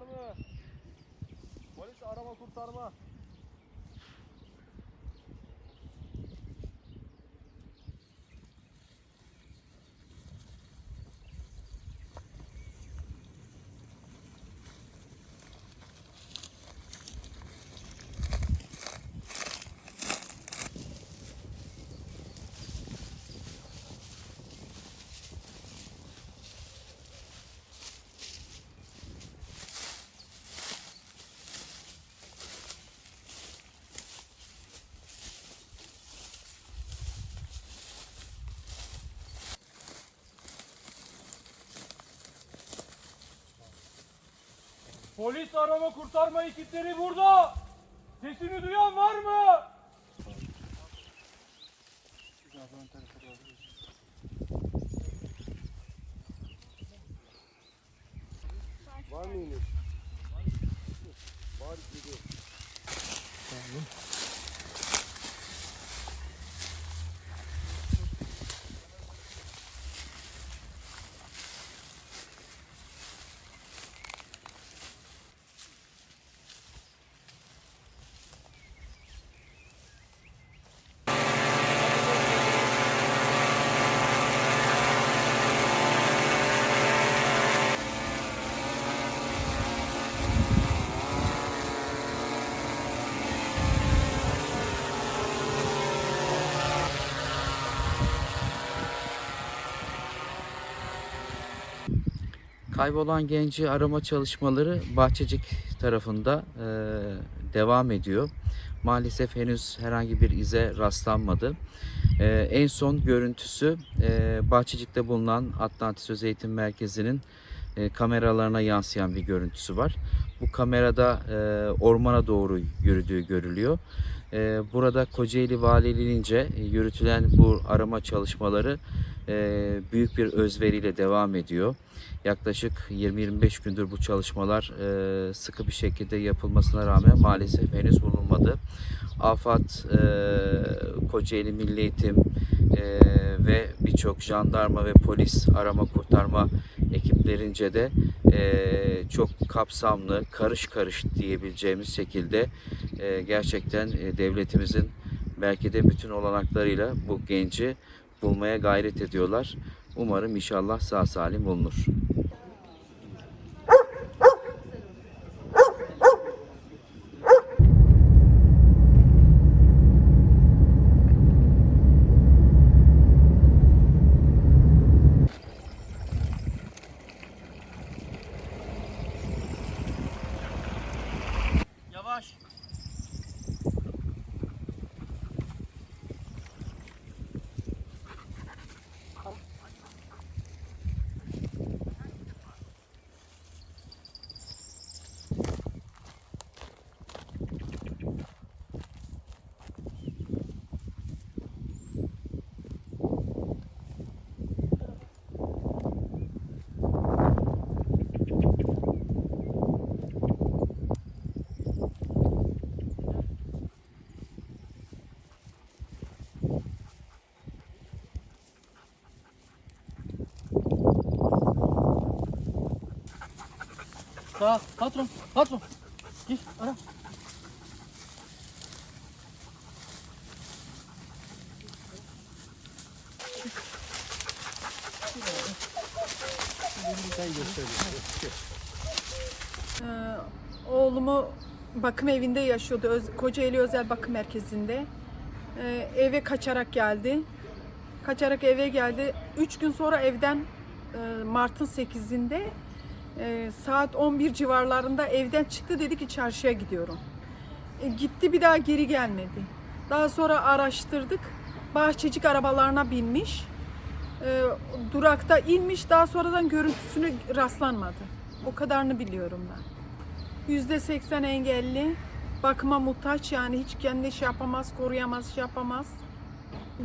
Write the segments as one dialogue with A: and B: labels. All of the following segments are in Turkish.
A: Mı? Polis arama kurtarma.
B: Polis arama kurtarma ekipleri burada. Sesimi duyan var mı?
A: Var mıymış? Var gibi.
C: Kaybolan genci arama çalışmaları Bahçecik tarafında e, devam ediyor. Maalesef henüz herhangi bir ize rastlanmadı. E, en son görüntüsü e, Bahçecik'te bulunan Atlantis Öz Eğitim Merkezi'nin e, kameralarına yansıyan bir görüntüsü var. Bu kamerada e, ormana doğru yürüdüğü görülüyor. E, burada Kocaeli Valiliğince yürütülen bu arama çalışmaları büyük bir özveriyle devam ediyor. Yaklaşık 20-25 gündür bu çalışmalar e, sıkı bir şekilde yapılmasına rağmen maalesef henüz bulunmadı. AFAD, e, Kocaeli Milli Eğitim e, ve birçok jandarma ve polis arama kurtarma ekiplerince de e, çok kapsamlı, karış karış diyebileceğimiz şekilde e, gerçekten e, devletimizin belki de bütün olanaklarıyla bu genci bulmaya gayret ediyorlar. Umarım inşallah sağ salim bulunur.
B: Sağ, patron, patron. Gir, ara.
D: Ee, oğlumu bakım evinde yaşıyordu. Kocaeli Özel Bakım Merkezi'nde. Ee, eve kaçarak geldi. Kaçarak eve geldi. Üç gün sonra evden e, Mart'ın 8'inde e, saat 11 civarlarında evden çıktı dedi ki çarşıya gidiyorum. E, gitti bir daha geri gelmedi. Daha sonra araştırdık. Bahçecik arabalarına binmiş. E, durakta inmiş. Daha sonradan görüntüsünü rastlanmadı. O kadarını biliyorum ben. Yüzde seksen engelli, bakıma muhtaç yani hiç kendi şey yapamaz, koruyamaz, şey yapamaz.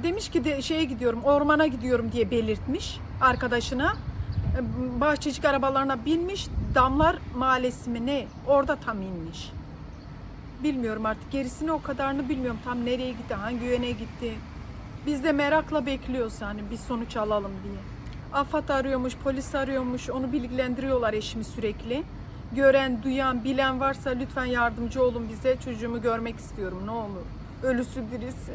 D: Demiş ki de şeye gidiyorum, ormana gidiyorum diye belirtmiş arkadaşına. Bahçecik arabalarına binmiş, Damlar Mahallesi mi ne? Orada tam inmiş. bilmiyorum artık. Gerisini o kadarını bilmiyorum. Tam nereye gitti, hangi yöne gitti. Biz de merakla bekliyoruz hani bir sonuç alalım diye. AFAD arıyormuş, polis arıyormuş. Onu bilgilendiriyorlar eşimi sürekli. Gören, duyan, bilen varsa lütfen yardımcı olun bize. Çocuğumu görmek istiyorum ne olur. Ölüsü dirisi.